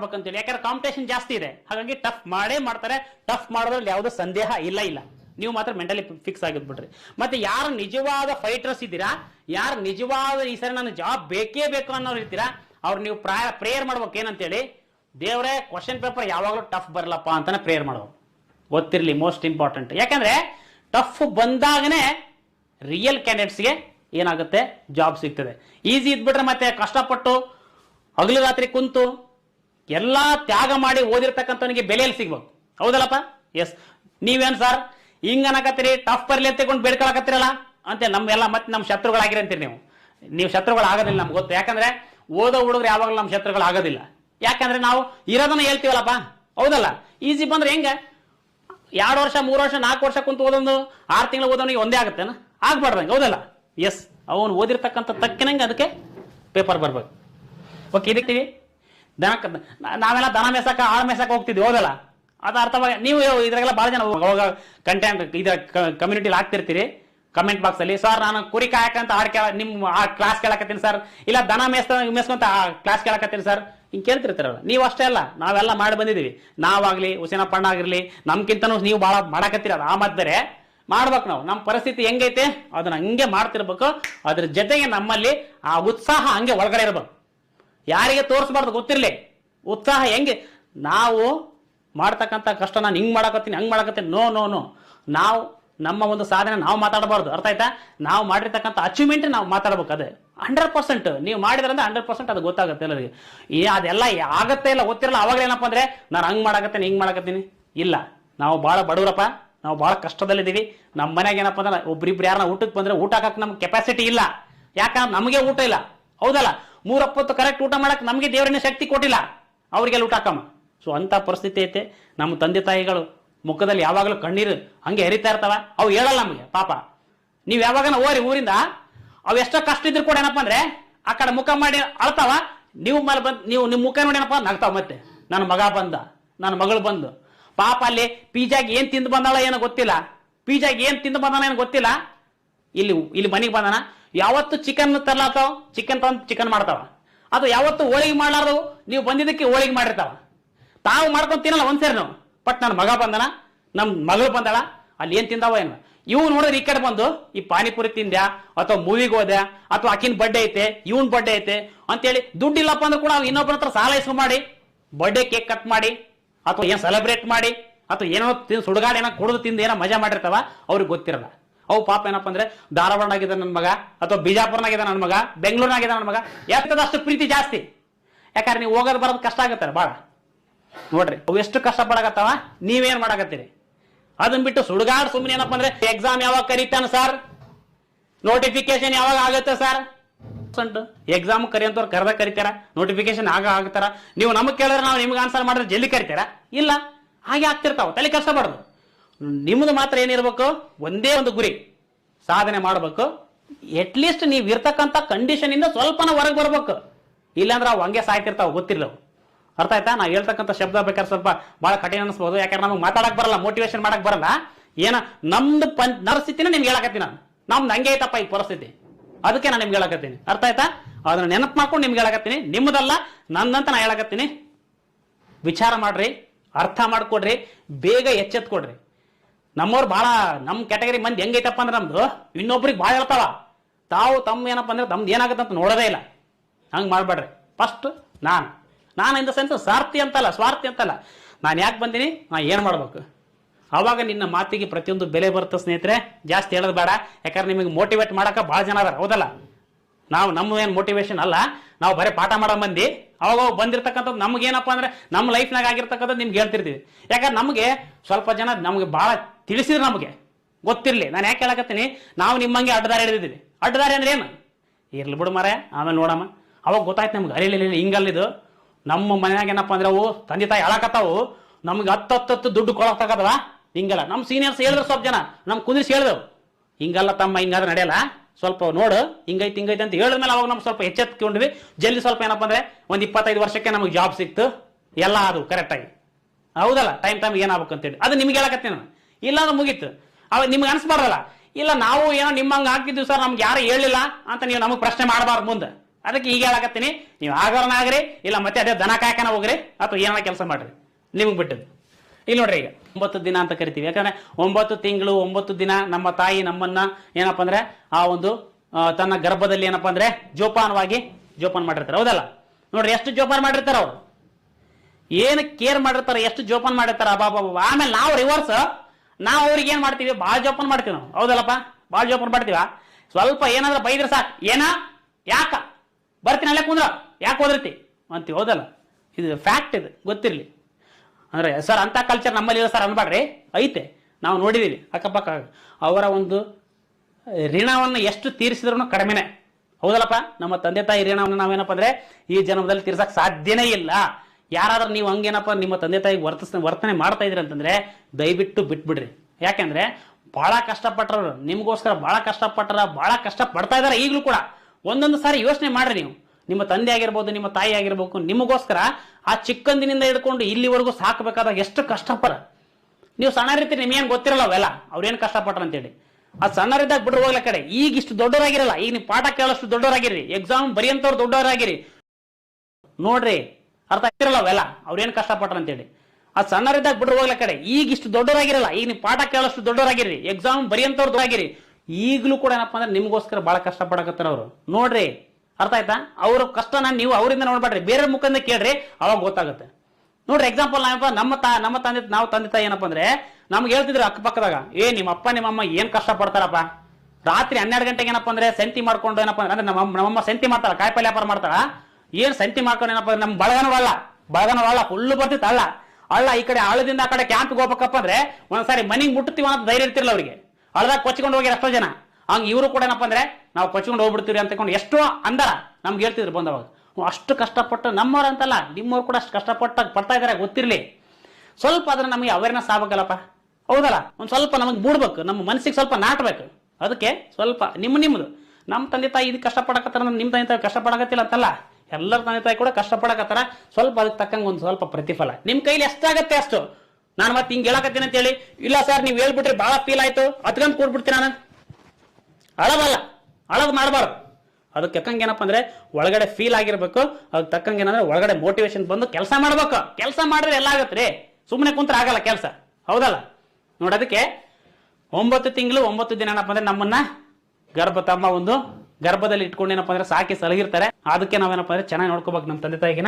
ಮಾಡ್ಬೇಕಂತೇಳಿ. ಯಾಕಂದ್ರೆ ಕಾಂಪಿಟೇಷನ್ ಜಾಸ್ತಿ ಇದೆ. ಹಾಗಾಗಿ ಟಫ್ ಮಾಡೇ ಮಾಡ್ತಾರೆ. ಟಫ್ ಮಾಡೋದ್ರಲ್ಲಿ ಯಾವುದೋ ಸಂದೇಹ ಇಲ್ಲ ಇಲ್ಲ. ನೀವು ಮಾತ್ರ ಮೆಂಟಲಿ ಫಿಕ್ಸ್ ಆಗಿದ್ಬಿಡ್ರಿ. ಮತ್ತೆ ಯಾರು ನಿಜವಾದ ಫೈಟರ್ಸ್ ಇದ್ದೀರಾ? ಯಾರು ನಿಜವಾದ ಈ ಸರಿ ನನ್ನ ಜಾಬ್ ಬೇಕೇ ಬೇಕು ಅನ್ನೋರು ಇರ್ತೀರಾ? ಅವ್ರು ನೀವು ಪ್ರಾಯ ಪ್ರೇಯರ್ ಮಾಡ್ಬೇಕು ಏನಂತೇಳಿ? ದೇವರೇ ಕ್ವಶನ್ ಪೇಪರ್ ಯಾವಾಗಲೂ ಟಫ್ ಬರಲಪ್ಪ ಅಂತಾನೆ ಪ್ರೇಯರ್ ಮಾಡೋ ಗೊತ್ತಿರಲಿ ಮೋಸ್ಟ್ ಇಂಪಾರ್ಟೆಂಟ್ ಯಾಕಂದ್ರೆ ಟಫ್ ಬಂದಾಗನೇ ರಿಯಲ್ ಕ್ಯಾಂಡಿಡೇಟ್ಸ್ಗೆ ಏನಾಗುತ್ತೆ? ಜಾಬ್ ಸಿಗ್ತದೆ. ಈಸಿ ಇದ್ಬಿಟ್ರೆ ಮತ್ತೆ ಕಷ್ಟಪಟ್ಟು ಹಗಲು ರಾತ್ರಿ ಕುಂತು ಎಲ್ಲಾ ತ್ಯಾಗ ಮಾಡಿ ಓದಿರ್ತಕ್ಕಂಥವನಿಗೆ ಬೆಲೆಯಲ್ಲಿ ಸಿಗ್ಬೋದು ಹೌದಲ್ಲಪ್ಪ? ಎಸ್ ನೀವೇನು ಸರ್ ಹಿಂಗೆ ಅನ್ನಕತ್ತೀರಿ ಟಫ್ ಬರ್ಲಿ ಅಂತ ತಗೊಂಡು ಬೇಡ್ಕೊಳಕತ್ತೀರಲ್ಲ? ಅಂತ ನಮ್ಗೆಲ್ಲ ಮತ್ತೆ ನಮ್ಮ ಶತ್ರುಗಳಾಗಿರಿ ಅಂತೀರಿ ನೀವು. ನೀವು ಶತ್ರುಗಳು ಆಗೋದಿಲ್ಲ ನಮ್ಗೆ ಗೊತ್ತು. ಯಾಕಂದ್ರೆ ಓದೋ ಹುಡುಗರು ಯಾವಾಗಲೂ ನಮ್ಮ ಶತ್ರುಗಳು ಆಗೋದಿಲ್ಲ ಯಾಕಂದ್ರೆ ನಾವು ಇರೋದನ್ನ ಹೇಳ್ತೀವಲ್ಲಪ್ಪ? ಹೌದಲ್ಲ? ಈಸಿ ಬಂದ್ರೆ ಹೆಂಗೆ? ಎರಡು ವರ್ಷ, ಮೂರು ವರ್ಷ, ನಾಲ್ಕು ವರ್ಷ ಕುಂತು ಓದೊಂದು, ಆರು ತಿಂಗಳು ಓದೋನಿಗೆ ಒಂದೇ ಆಗುತ್ತೇನ ಆಗ್ಬಾರ್ದಂಗೆ ಹೌದಲ್ಲ? ಎಸ್ ಅವನು ಓದಿರ್ತಕ್ಕಂಥ ತಕ್ಕಿನಂಗೆ ಅದಕ್ಕೆ ಪೇಪರ್ ಬರ್ಬೇಕು. ಓಕೆ ಇದಕ್ಕಿವಿ ದನ ನಾವೆಲ್ಲ ದನ ಮೇಸಕ ಆಳು ಮೇಸಕ ಹೋಗ್ತಿದ್ವಿ, ಹೋದಲ್ಲ? ಅದು ಅರ್ಥವಾಗಿ ನೀವು ಇದ್ರಾಗೆಲ್ಲ ಭಾಳ ಜನ ಹೋಗ ಕಂಟೆಂಟ್ ಇದ್ರ ಕಮ್ಯುನಿಟಿಲಿ ಹಾಕ್ತಿರ್ತೀರಿ ಕಮೆಂಟ್ ಬಾಕ್ಸ್ ಅಲ್ಲಿ ಸರ್ ನಾನು ಕುರಿ ಕಾಯಕಂತ ಆಡ್ ಕೇಳ ನಿಮ್ಮ ಆ ಕ್ಲಾಸ್ ಕೇಳಕತ್ತೀನಿ ಸರ್ ಇಲ್ಲ, ದನ ಮೇಸ್ತ ಮೇಸ್ಕೊಂತ ಕ್ಲಾಸ್ ಕೇಳಕತ್ತೀನಿ ಸರ್ ಹಿಂಗೆ ಕೇಳ್ತಿರ್ತಾರಲ್ಲ? ನೀವು ಅಷ್ಟೇ ಅಲ್ಲ, ನಾವೆಲ್ಲ ಮಾಡಿ ಬಂದಿದ್ದೀವಿ. ನಾವಾಗ್ಲಿ ಹುಸೇನಪ್ಪಣ್ಣ ಆಗಿರ್ಲಿ ನಮ್ಗಿಂತನೂ ನೀವು ಭಾಳ ಮಾಡಕತ್ತೀರ ಆ ಮದ್ದರೆ ಮಾಡ್ಬೇಕು ನಾವು. ನಮ್ಮ ಪರಿಸ್ಥಿತಿ ಹೆಂಗೈತೆ, ಅದನ್ನ ಹಂಗೆ ಮಾಡ್ತಿರ್ಬೇಕು. ಅದ್ರ ಜೊತೆಗೆ ನಮ್ಮಲ್ಲಿ ಆ ಉತ್ಸಾಹ ಹಂಗೆ ಒಳಗಡೆ ಇರ್ಬೇಕು. ಯಾರಿಗೆ ತೋರಿಸ್ಬಾರ್ದು ಗೊತ್ತಿರಲಿ? ಉತ್ಸಾಹ ಹೆಂಗೆ? ನಾವು ಮಾಡ್ತಕ್ಕಂಥ ಕಷ್ಟ ನಾನು ಹಿಂಗೆ ಮಾಡಕತ್ತೀನಿ, ಹಂಗೆ ಮಾಡಕತ್ತೀನಿ. ನೋ ನೋ ನೋ ನಾವು, ನಮ್ಮ ಒಂದು ಸಾಧನೆ ನಾವು ಮಾತಾಡಬಾರ್ದು. ಅರ್ಥ ಆಯ್ತಾ? ನಾವು ಮಾಡಿರ್ತಕ್ಕಂಥ ಅಚೀವ್ಮೆಂಟ್ ನಾವು ಮಾತಾಡ್ಬೇಕು ಅದೇ. ಹಂಡ್ರೆಡ್ ಪರ್ಸೆಂಟ್ ನೀವು ಮಾಡಿದ್ರಂದ್ರೆ ಹಂಡ್ರೆಡ್ ಪರ್ಸೆಂಟ್ ಅದು ಗೊತ್ತಾಗುತ್ತೆ ಎಲ್ಲರಿಗೆ. ಏ ಅದೆಲ್ಲ ಆಗತ್ತೆ ಇಲ್ಲ ಗೊತ್ತಿರಲ್ಲ ಅವಾಗ ಏನಪ್ಪ ಅಂದ್ರೆ, ನಾನು ಹಂಗೆ ಮಾಡಕತ್ತೀನಿ, ಹಿಂಗೆ ಮಾಡಕತ್ತೀನಿ. ಇಲ್ಲ. ನಾವು ಭಾಳ ಬಡವರಪ್ಪ. ನಾವು ಭಾಳ ಕಷ್ಟದಲ್ಲಿದ್ದೀವಿ. ನಮ್ಮ ಮನೆಗೆ ಏನಪ್ಪ ಅಂದ್ರೆ, ಒಬ್ರಿಬ್ರು ಯಾರನ್ನ ಊಟಕ್ಕೆ ಬಂದ್ರೆ ಊಟ ಹಾಕಕ್ಕೆ ನಮ್ಗೆ ಕೆಪಾಸಿಟಿ ಇಲ್ಲ. ಯಾಕಂದ್ರೆ ನಮಗೆ ಊಟ ಇಲ್ಲ. ಹೌದಲ್ಲ? ಮೂರಪ್ಪತ್ತು ಕರೆಕ್ಟ್ ಊಟ ಮಾಡಕ್ ನಮಗೆ ದೇವರನ್ನ ಶಕ್ತಿ ಕೊಟ್ಟಿಲ್ಲ. ಅವ್ರಿಗೆಲ್ಲ ಊಟ ಹಾಕಮ್ಮ. ಸೊ ಅಂತ ಪರಿಸ್ಥಿತಿ ಐತೆ. ನಮ್ಮ ತಂದೆ ತಾಯಿಗಳು ಮುಖದಲ್ಲಿ ಯಾವಾಗಲೂ ಕಣ್ಣೀರು ಹಂಗೆ ಹರಿತಾ ಇರ್ತಾವ. ಅವು ಹೇಳಲ್ಲ ನಮಗೆ, ಪಾಪ. ನೀವು ಯಾವಾಗನ ಓರಿ ಊರಿಂದ ಅವು ಎಷ್ಟೋ ಕಷ್ಟ ಇದ್ರು ಕೂಡ ಏನಪ್ಪ ಅಂದ್ರೆ ಆ ಕಡೆ ಮುಖ ಮಾಡಿ ಅಳ್ತಾವ. ನೀವು ಮೇಲೆ ಬಂದು, ನೀವು ನಿಮ್ಮ ಮುಖ ನೋಡಿ ಏನಪ್ಪ ನಗ್ತಾವ ಮತ್ತೆ. ನನ್ನ ಮಗ ಬಂದ, ನನ್ನ ಮಗಳು ಬಂದು. ಪಾಪ ಅಲ್ಲಿ ಪೀಜಾಗಿ ಏನ್ ತಿಂದು ಬಂದಾಳ ಏನೋ ಗೊತ್ತಿಲ್ಲ. ಪೀಜಾಗಿ ಏನ್ ತಿಂದು ಬಂದಾಳ ಏನೋ ಗೊತ್ತಿಲ್ಲ. ಇಲ್ಲಿ ಇಲ್ಲಿ ಮನೆಗೆ ಬಂದಾನ. ಯಾವತ್ತು ಚಿಕನ್ ತರ್ಲಾತಾವ ಚಿಕನ್ ತಂದು ಚಿಕನ್ ಮಾಡ್ತಾವ. ಅದು ಯಾವತ್ತು ಹೋಳಿಗೆ ಮಾಡ್ಲಾರ್ದು, ನೀವು ಬಂದಿದ್ದಕ್ಕೆ ಹೋಳಿಗೆ ಮಾಡಿರ್ತಾವ. ತಾವು ಮಾಡ್ಕೊಂಡು ತಿನ್ನಲ್ಲ ಒಂದ್ಸರಿ ನಾವು ಬಟ್ ನನ್ನ ಮಗ ಬಂದನ ನಮ್ಮ ಮಗಳು ಬಂದಳ, ಅಲ್ಲಿ ಏನು ತಿಂದಾವ ಏನು? ಇವ್ ನೋಡಿದ್ರೆ ಈ ಕಡೆ ಬಂದು, ಈ ಪಾನಿಪುರಿ ತಿಂದ್ಯಾ, ಅಥವಾ ಮೂವಿಗೆ ಹೋದೆ ಅಥವಾ ಆಕಿನ ಬಡ್ಡೆ ಐತೆ, ಇವನ್ ಬಡ್ಡೆ ಐತೆ, ಅಂತೇಳಿ ದುಡ್ಡು ಇಲ್ಲಪ್ಪ ಅಂದ್ರೆ ಕೂಡ ಇನ್ನೊಬ್ಬರ ಹತ್ರ ಸಾಲ ಇಸ್ಕು ಮಾಡಿ ಬರ್ಡೇ ಕೇಕ್ ಕಟ್ ಮಾಡಿ, ಅಥವಾ ಏನು ಸೆಲೆಬ್ರೇಟ್ ಮಾಡಿ, ಅಥವಾ ಏನೋ ತಿಂದು ಸುಡುಗಾಡು ಏನೋ ಕುಡಿದು ತಿಂದು ಏನೋ ಮಜಾ ಮಾಡಿರ್ತಾವ, ಅವ್ರಿಗೆ ಗೊತ್ತಿರಲ್ಲ. ಅವು ಪಾಪ ಏನಪ್ಪ ಅಂದ್ರೆ ಧಾರವಾಡನಾಗಿದ್ದ ನನ್ನ ಮಗ ಅಥವಾ ಬಿಜಾಪುರನಾಗಿದೆ ನನ್ನ ಮಗ ಬೆಂಗಳೂರಿನಾಗಿದೆ ನನ್ನ ಮಗ ಎಷ್ಟದಷ್ಟು ಪ್ರೀತಿ ಜಾಸ್ತಿ. ಯಾಕಂದ್ರೆ ನೀವು ಹೋಗೋದು ಬರೋದು ಕಷ್ಟ ಆಗುತ್ತೆ ಭಾಳ ನೋಡ್ರಿ, ಅವು ಎಷ್ಟು ಕಷ್ಟ ಪಡಕತ್ತಾವ? ನೀವೇನ್ ಮಾಡಾಕತ್ತೀರಿ? ಅದನ್ನ ಬಿಟ್ಟು ಸುಡುಗಾಡ್ ಸುಮ್ಮನೆ ಏನಪ್ಪ ಅಂದ್ರೆ ಎಕ್ಸಾಮ್ ಯಾವಾಗ ಕರೀತಾನ ಸರ್ ನೋಟಿಫಿಕೇಶನ್ ಯಾವಾಗ ಆಗುತ್ತೆ ಸರ್ ಎಕ್ಸಾಮ್ ಕರಿಯಂತವ್ರು ಕರೆದ ಕರಿತಾರ ನೋಟಿಫಿಕೇಶನ್ ಆಗ ಆಗ್ತಾರ ನೀವು ನಮಗೆ ಕೇಳಿದ್ರೆ ನಾವು ನಿಮ್ಗೆ ಆನ್ಸರ್ ಮಾಡಿದ್ರೆ ಜಲ್ದಿ ಕರಿತಾರ? ಇಲ್ಲ, ಹಾಗೆ ಆಗ್ತಿರ್ತಾವ, ತಲೆ ಕಷ್ಟಪಡೋದು ನಿಮ್ದು ಮಾತ್ರ ಏನಿರ್ಬೇಕು? ಒಂದೇ ಒಂದು ಗುರಿ ಸಾಧನೆ ಮಾಡಬೇಕು. ಅಟ್ಲೀಸ್ಟ್ ನೀವು ಇರ್ತಕ್ಕಂಥ ಕಂಡೀಷನ್ ಇಂದ ಸ್ವಲ್ಪನ ಹೊರಗೆ ಬರ್ಬೇಕು. ಇಲ್ಲಾಂದ್ರೆ ಅವು ಹಂಗೆ ಸಾಯ್ತಿರ್ತಾವ ಗೊತ್ತಿಲ್ಲ. ಅರ್ಥ ಆಯ್ತಾ? ನಾವು ಹೇಳ್ತಕ್ಕಂಥ ಶಬ್ದ ಬೇಕಾದ್ರೆ ಸ್ವಲ್ಪ ಬಹಳ ಕಠಿಣ ಅನಿಸ್ಬೋದು. ಯಾಕಂದ್ರೆ ನಮ್ಗೆ ಮಾತಾಡಕ್ ಬರಲ್ಲ ಮೋಟಿವೇಶನ್ ಮಾಡಕ್ ಬರಲ್ಲ. ಏನ ನಮ್ದು ಪನ್ ಪರಿಸ್ಥಿತಿನ ನಿಮ್ಗೆ ಹೇಳಕತ್ತೀನಿ ನಾನು. ನಮ್ದು ಹಂಗೆ ಐತಪ್ಪ ಈ ಪರಿಸ್ಥಿತಿ. ಅದಕ್ಕೆ ನಾನು ನಿಮ್ಗೆ ಹೇಳಕತ್ತೀನಿ. ಅರ್ಥ ಆಯ್ತಾ? ಅದನ್ನ ನೆನಪು ಮಾಡ್ಕೊಂಡು ನಿಮ್ಗೆ ಹೇಳಕತ್ತೀನಿ. ನಿಮ್ಮದಲ್ಲ ನಂದಂತ ನಾ ಹೇಳಕತ್ತೀನಿ. ವಿಚಾರ ಮಾಡ್ರಿ, ಅರ್ಥ ಮಾಡ್ಕೊಡ್ರಿ, ಬೇಗ ಎಚ್ಚೆತ್ಕೊಡ್ರಿ. ನಮ್ಮವ್ರು ಭಾಳ ನಮ್ಮ ಕ್ಯಾಟಗರಿ ಮಂದಿ ಹೆಂಗೈತಪ್ಪ ಅಂದ್ರೆ ನಮ್ದು ಇನ್ನೊಬ್ರಿಗೆ ಭಾಳ ಹೇಳ್ತಾವ. ತಾವು ತಮ್ಮ ಏನಪ್ಪ ಅಂದ್ರೆ ತಮ್ದು ಏನಾಗುತ್ತೆ ಅಂತ ನೋಡೋದೇ ಇಲ್ಲ. ಹಂಗೆ ಮಾಡಬೇಡ್ರಿ. ಫಸ್ಟ್ ನಾನು. ನಾನು ಇನ್ ದ ಸೆನ್ಸ್ ಸ್ವಾರ್ಥಿ ಅಂತಲ್ಲ ಸ್ವಾರ್ಥಿ ಅಂತಲ್ಲ. ನಾನು ಯಾಕೆ ಬಂದೀನಿ? ನಾ ಏನು ಮಾಡ್ಬೇಕು? ಅವಾಗ ನಿನ್ನ ಮಾತಿಗೆ ಪ್ರತಿಯೊಂದು ಬೆಲೆ ಬರುತ್ತೆ ಸ್ನೇಹಿತರೆ. ಜಾಸ್ತಿ ಹೇಳೋದು ಬೇಡ. ಯಾಕಂದ್ರೆ ನಿಮಗೆ ಮೋಟಿವೇಟ್ ಮಾಡೋಕೆ ಭಾಳ ಜನ ಅದಾರ. ಹೌದಲ್ಲ? ನಾವು ನಮ್ಮ ಏನು ಮೋಟಿವೇಶನ್ ಅಲ್ಲ, ನಾವು ಬರೀ ಪಾಠ ಮಾಡೋ ಮಂದಿ ಅವಾಗ ಬಂದಿರತಕ್ಕಂಥದ್ದು ನಮ್ಗೇನಪ್ಪ ಅಂದ್ರೆ ನಮ್ಮ ಲೈಫ್ನಾಗ ಆಗಿರ್ತಕ್ಕಂಥದ್ದು ನಿಮ್ಗೆ ಹೇಳ್ತಿರ್ತೀವಿ. ಯಾಕಂದ್ರೆ ನಮಗೆ ಸ್ವಲ್ಪ ಜನ ನಮಗೆ ಭಾಳ ತಿಳಿಸಿದ್ರು ನಮಗೆ. ಗೊತ್ತಿರಲಿ. ನಾನು ಯಾಕೆ ಹೇಳಕತ್ತೀನಿ? ನಾವು ನಿಮ್ಮಂಗೆ ಅಡ್ಡದಾರಿ ಹಿಡಿದಿದ್ದೀವಿ. ಅಡ್ಡದಾರಿ ಅಂದ್ರೆ ಏನು? ಇರ್ಲಿ ಬಿಡು ಮಾರೆ ಆಮೇಲೆ ನೋಡಮ್ಮ ಅವಾಗ ಗೊತ್ತಾಯ್ತು ನಮ್ಗೆ ಅರಿಲಿಲ್ಲ ಹಿಂಗಲ್ಲಿದು ನಮ್ಮ ಮನೆಯಾಗ ಏನಪ್ಪ ಅಂದ್ರೆ ಅವು ತಂದೆ, ತಾಯಿ ಹೇಳಕತ್ತಾವು. ನಮ್ಗೆ ಹತ್ತು ಹತ್ತು ಹತ್ತು ದುಡ್ಡು ಕೊಡಕ್ಕಾಗದವ ಹಿಂಗಲ್ಲ. ನಮ್ಮ ಸೀನಿಯರ್ಸ್ ಹೇಳಿದ್ರು ಸ್ವಲ್ಪ ಜನ. ನಮ್ಮ ಕುಂದಿರ್ಸಿ ಹೇಳಿದೆವು. ಹಿಂಗಲ್ಲ ತಮ್ಮ, ಹಿಂಗಾದ್ರೆ ನಡೆಯಲ್ಲ? ಸ್ವಲ್ಪ ನೋಡು, ಹಿಂಗೈತಿ ಹಿಂಗೈತಿ ಅಂತ ಹೇಳಿದ್ಮೇಲೆ ಅವಾಗ ನಮ್ಗೆ ಸ್ವಲ್ಪ ಎಚ್ಚೆತ್ಕೊಂಡ್ವಿ. ಜಲ್ದಿ ಸ್ವಲ್ಪ ಏನಪ್ಪ ಅಂದ್ರೆ ಒಂದು ಇಪ್ಪತ್ತೈದು ವರ್ಷಕ್ಕೆ ನಮಗೆ ಜಾಬ್ ಸಿಕ್ತು. ಎಲ್ಲ ಅದು ಕರೆಕ್ಟಾಗಿ ಹೌದಲ್ಲ? ಟೈಮ್ ಟೈಮ್ ಏನಾಗ್ಬೇಕು ಅಂತೇಳಿ ಅದು ನಿಮ್ಗೆ ಹೇಳಕತ್ತೀನಿ ನಾನು. ಇಲ್ಲ ಮುಗೀತು. ಅವಾಗ ನಿಮ್ಗೆ ಅನ್ಸ್ಬಾರ್ದಲ್ಲ ಇಲ್ಲ, ನಾವು ಏನೋ ನಿಮ್ಮಂಗೆ ಆಗ್ತಿದ್ವಿ ಸರ್, ನಮ್ಗೆ ಯಾರು ಹೇಳಿಲ್ಲ ಅಂತ ನೀವು ನಮಗೆ ಪ್ರಶ್ನೆ ಮಾಡಬಾರ್ದು ಮುಂದೆ. ಅದಕ್ಕೆ ಈಗ ಹೇಳಕತ್ತೀನಿ. ನೀವು ಆಗೋರ್ನ ಆಗ್ರಿ, ಇಲ್ಲ ಮತ್ತೆ ಅದೇ ದನ ಕಾಯಕನ ಹೋಗ್ರಿ, ಅಥವಾ ಏನಾರ ಕೆಲಸ ಮಾಡ್ರಿ. ನಿಮಗೆ ಬಿಟ್ಟದ್ದು. ಇಲ್ಲಿ ನೋಡ್ರಿ ಈಗ. ಒಂಬತ್ತು ದಿನ ಅಂತ ಕರಿತೀವಿ. ಯಾಕಂದ್ರೆ ಒಂಬತ್ತು ತಿಂಗಳು, ಒಂಬತ್ತು ದಿನ ನಮ್ಮ ತಾಯಿ ನಮ್ಮನ್ನ ಏನಪ್ಪ ಅಂದ್ರೆ ಆ ಒಂದು ತನ್ನ ಗರ್ಭದಲ್ಲಿ ಏನಪ್ಪಾ ಅಂದ್ರೆ ಜೋಪಾನವಾಗಿ ಜೋಪಾನ ಮಾಡಿರ್ತಾರೆ. ಹೌದಲ್ಲ? ನೋಡ್ರಿ, ಎಷ್ಟು ಜೋಪಾನ ಮಾಡಿರ್ತಾರೆ ಅವ್ರು? ಏನು ಕೇರ್ ಮಾಡಿರ್ತಾರೆ, ಎಷ್ಟು ಜೋಪಾನ ಮಾಡಿರ್ತಾರೆ ಅಬ್ಬಾ ಆಮೇಲೆ ನಾವು ರಿವರ್ಸ್ ನಾವು ಅವ್ರಿಗೆ ಏನ್ ಮಾಡ್ತೀವಿ? ಭಾಳ ಜೋಪಾನ ಮಾಡ್ತೀವಿ ನಾವು. ಹೌದಲ್ಲಪ್ಪ? ಭಾಳ ಜೋಪಾನ ಮಾಡ್ತೀವ? ಸ್ವಲ್ಪ ಏನಾದ್ರೂ ಬೈದ್ರೆ ಸಾಕು. ಏನ? ಯಾಕ? ಬರ್ತೀನಿ ಅಲ್ಲೇ ಕುಂದ್ರ? ಯಾಕೆ ಹೋದ್ರತಿ ಅಂತೀವಿ. ಹೌದಲ್ಲ? ಇದು ಫ್ಯಾಕ್ಟ್ ಇದು. ಗೊತ್ತಿರಲಿ. ಅಂದ್ರೆ, ಸರ್, ಅಂಥ ಕಲ್ಚರ್ ನಮ್ಮಲ್ಲಿ ಇಲ್ಲ ಸರ್ ಅನ್ಬೇಡ್ರಿ ಐತೆ, ನಾವು ನೋಡಿದ್ದೀವಿ ಅಕ್ಕಪಕ್ಕ. ಅವರ ಒಂದು ಋಣವನ್ನು ಎಷ್ಟು ತೀರಿಸಿದ್ರು ಕಡಿಮೆನೆ. ಹೌದಲ್ಲಪ್ಪ? ನಮ್ಮ ತಂದೆ ತಾಯಿ ಋಣವನ್ನು ನಾವೇನಪ್ಪ ಅಂದರೆ, ಈ ಜನ್ಮದಲ್ಲಿ ತೀರ್ಸಕ್ಕೆ ಸಾಧ್ಯನೇ ಇಲ್ಲ. ಯಾರಾದರೂ ನೀವು ಹಂಗೇನಪ್ಪ ನಿಮ್ಮ ತಂದೆ ತಾಯಿ ವರ್ತಿಸ್, ವರ್ತನೆ ಮಾಡ್ತಾ ಇದ್ರಿ ಅಂತಂದರೆ, ದಯವಿಟ್ಟು ಬಿಟ್ಬಿಡ್ರಿ. ಯಾಕೆಂದರೆ, ಭಾಳ ಕಷ್ಟಪಟ್ಟರು ನಿಮಗೋಸ್ಕರ ಭಾಳ ಕಷ್ಟಪಟ್ಟರ ಭಾಳ ಕಷ್ಟಪಡ್ತಾ ಇದ್ದಾರೆ ಈಗಲೂ ಕೂಡ. ಒಂದೊಂದು ಸಾರಿ ಯೋಚನೆ ಮಾಡ್ರಿ ನೀವು. ನಿಮ್ಮ ತಂದೆ ಆಗಿರ್ಬೋದು, ನಿಮ್ಮ ತಾಯಿ ಆಗಿರ್ಬೇಕು, ನಿಮಗೋಸ್ಕರ ಆ ಚಿಕ್ಕಂದಿನಿಂದ ಹಿಡ್ಕೊಂಡು ಇಲ್ಲಿವರೆಗೂ ಸಾಕಬೇಕಾದಾಗ ಎಷ್ಟು ಕಷ್ಟಪರ ನೀವು ರೀತಿ ನಿಮ್ಗೇನು ಗೊತ್ತಿರಲ್ಲ ಅವೆಲ್ಲ. ಅವ್ರೇನು ಕಷ್ಟಪಟ್ರು ಅಂತೇಳಿ. ಆ ಸಣ್ಣರಿದ್ದಾಗ ಬಿಡ್ರು ಹೋಗ್ಲ ಕಡೆ. ಈಗ ಇಷ್ಟು ದೊಡ್ಡವರಾಗಿರಲ್ಲ, ಈಗ ನೀವು ಪಾಠ ಕೇಳೋಷ್ಟು ದೊಡ್ಡವರಾಗಿರಿ ಎಕ್ಸಾಮ್ ಬರೆಯಂತವ್ರು ದೊಡ್ಡವರಾಗಿರಿ. ನೋಡ್ರಿ, ಅರ್ಥ ಆಗ್ತಿರಲ್ಲ ಅವೆಲ್ಲ. ಅವ್ರೇನು ಕಷ್ಟಪಟ್ರು ಅಂತೇಳಿ. ಆ ಸಣ್ಣರಿದ್ದಾಗ ಬಿಡ್ರು ಹೋಗ್ಲ ಕಡೆ. ಈಗ ಇಷ್ಟು ದೊಡ್ಡವರಾಗಿರಲ್ಲ, ಈಗ ನೀವು ಪಾಠ ಕೇಳೋಷ್ಟು ದೊಡ್ಡವರಾಗಿರಿ ಎಕ್ಸಾಮ್ ಬರೆಯಂತವ್ರು ದೊಡ್ಡರಾಗಿರಿ ಈಗಲೂ ಕೂಡ ಏನಪ್ಪ ಅಂದ್ರೆ ನಿಮಗೋಸ್ಕರ ಬಹಳ ಕಷ್ಟಪಡಕತ್ತಾರ ಅವರು. ನೋಡ್ರಿ ಅರ್ಥ ಆಯ್ತಾ? ಅವ್ರ ಕಷ್ಟನ ನೀವು ಅವರಿಂದ ನೋಡ್ಬೇಡ್ರಿ. ಬೇರೆ ಮುಖದಿಂದ ಕೇಳ್ರಿ, ಅವಾಗ ಗೊತ್ತಾಗುತ್ತೆ. ನೋಡ್ರಿ ಎಕ್ಸಾಂಪಲ್ ನಾವಪ್ಪ ನಮ್ಮ ತಾ, ನಮ್ಮ ತಂದೆ, ನಾವು ತಂದೆ ತಾಯಿ ಏನಪ್ಪ ಅಂದ್ರೆ, ನಮ್ಗೆ ಹೇಳ್ತಿದ್ರು ಅಕ್ಕಪಕ್ಕದಾಗ, ಏ ನಿಮ್ಮ ಅಪ್ಪ ನಿಮ್ಮಮ್ಮ ಏನ್ ಕಷ್ಟ ಪಡ್ತಾರಪ್ಪ ರಾತ್ರಿ ಹನ್ನೆರಡು ಗಂಟೆಗೆ ಏನಪ್ಪ ಅಂದ್ರೆ ಸಂತಿ ಮಾಡ್ಕೊಂಡು ಏನಪ್ಪ ಅಂದ್ರೆ ನಮ್ಮ, ನಮ್ಮಮ್ಮ ಸಂತಿ ಮಾಡ್ತಾರ ಕಾಯಿಪಲ್ಲೆ ವ್ಯಾಪಾರ ಮಾಡ್ತಾರ ಏನ್ ಸಂತಿ ಮಾಡ್ಕೊಂಡು ಏನಪ್ಪ ಅಂದ್ರೆ ನಮ್ಮ ಬಳಗನ ಅಲ್ಲ ಬಳಗನ ಅಲ್ಲ ಫುಲ್ಲು ಬರ್ತಿತ್ತು ಅಲ್ಲ ಅಲ್ಲ ಈ ಕಡೆ ಆಳದಿಂದ ಆ ಕಡೆ ಕ್ಯಾಂಪ್ಗೆ ಹೋಗ್ಬೇಕಪ್ಪ ಅಂದ್ರೆ, ಒಂದ್ಸಾರಿ ಮನೆಗೆ ಮುಟ್ಟುತ್ತೀವಿ ಅಂತ ಧೈರ್ಯ ಇರ್ತಿರಲ್ಲ ಅವ್ರಿಗೆ. ಅಳ್ದಾಗ ಕೊಚ್ಕೊಂಡು ಹೋಗಿ ಎಷ್ಟೋ ಜನ. ಹಂಗ ಇವರು ಕೂಡ ಏನಪ್ಪ ಅಂದ್ರೆ, ನಾವು ಕೊಚ್ಕೊಂಡು ಹೋಗ್ಬಿಡ್ತೀವಿ ಅಂತ ಕೊಂಡು ಎಷ್ಟೋ ಅಂದಾರ ನಮ್ಗೆ ಹೇಳ್ತಿದ್ರು ಬಂದವಾಗ ಅಷ್ಟು ಕಷ್ಟಪಟ್ಟು ನಮ್ಮವ್ರು ಅಂತಲ್ಲ, ನಿಮ್ಮವ್ರು ಕೂಡ ಅಷ್ಟು ಕಷ್ಟಪಟ್ಟ ಪಡ್ತಾ ಇದಾರೆ, ಗೊತ್ತಿರಲಿ. ಸ್ವಲ್ಪ ಆದ್ರೆ ನಮಗೆ ಅವೇರ್ನೆಸ್ ಆಗ್ಬೇಕಲ್ಲಪ್ಪ. ಹೌದಲ್ಲ? ಒಂದು ಸ್ವಲ್ಪ ನಮಗೆ ಮೂಡ್ಬೇಕು, ನಮ್ಮ ಮನಸ್ಸಿಗೆ ಸ್ವಲ್ಪ ನಾಟ್ಬೇಕು. ಅದಕ್ಕೆ ಸ್ವಲ್ಪ ನಿಮ್ಮ ನಿಮ್ಮದು. ನಮ್ಮ ತಂದೆ ತಾಯಿ ಇದು ಕಷ್ಟಪಡಕತ್ತಾರ ನಿಮ್ಮ ತಂದೆ ತಾಯಿ ಕಷ್ಟಪಡಕತ್ತಿಲ್ಲ ಅಂತಲ್ಲ, ಎಲ್ಲರ ತಂದೆ ತಾಯಿ ಕೂಡ ಕಷ್ಟಪಡಕತ್ತಾರ. ಸ್ವಲ್ಪ ಅದಕ್ಕೆ ತಕ್ಕಂಗೆ ಒಂದು ಸ್ವಲ್ಪ ಪ್ರತಿಫಲ. ನಿಮ್ಮ ಕೈಲಿ ಎಷ್ಟಾಗತ್ತೆ ಅಷ್ಟು. ನಾನು ಮತ್ತೆ ಹಿಂಗೆ ಹೇಳಕತ್ತೀನಿ ಅಂತ ಹೇಳಿ ಇಲ್ಲ ಸರ್, ನೀವು ಹೇಳ್ಬಿಟ್ರೆ ಭಾಳ ಫೀಲ್ ಆಯಿತು. ಹತ್ಕೊಂಡ್ ಕೂಡ್ಬಿಡ್ತೀನಿ ನಾನು. ಅಳದಲ್ಲ ಅಳದು ಮಾಡಬಾರ್ದು. ಅದಕ್ಕೆ ತಕ್ಕಂಗೆ ಏನಪ್ಪ ಅಂದ್ರೆ ಒಳಗಡೆ ಫೀಲ್ ಆಗಿರ್ಬೇಕು, ಅದಕ್ಕೆ ತಕ್ಕಂಗೆ ಏನಂದ್ರೆ ಒಳಗಡೆ ಮೋಟಿವೇಶನ್ ಬಂದು ಕೆಲಸ ಮಾಡ್ಬೇಕು. ಕೆಲಸ ಮಾಡಿದ್ರೆ ಎಲ್ಲ ಆಗತ್ತೆ ರೀ. ಸುಮ್ಮನೆ ಕುಂತ್ರೆ ಆಗಲ್ಲ ಕೆಲಸ. ಹೌದಲ್ಲ? ನೋಡೋದಕ್ಕೆ ಒಂಬತ್ತು ತಿಂಗಳು, ಒಂಬತ್ತು ದಿನ ಏನಪ್ಪ ಅಂದ್ರೆ ನಮ್ಮನ್ನ ಗರ್ಭ ತಮ್ಮ ಒಂದು ಗರ್ಭದಲ್ಲಿ ಇಟ್ಕೊಂಡು ಏನಪ್ಪ ಅಂದ್ರೆ ಸಾಕಿ ಸಲಗಿರ್ತಾರೆ. ಅದಕ್ಕೆ ನಾವೇನಪ್ಪ ಅಂದ್ರೆ ಚೆನ್ನಾಗಿ ನೋಡ್ಕೋಬೇಕು ನಮ್ಮ ತಂದೆ ತಾಯಿಗಿನ.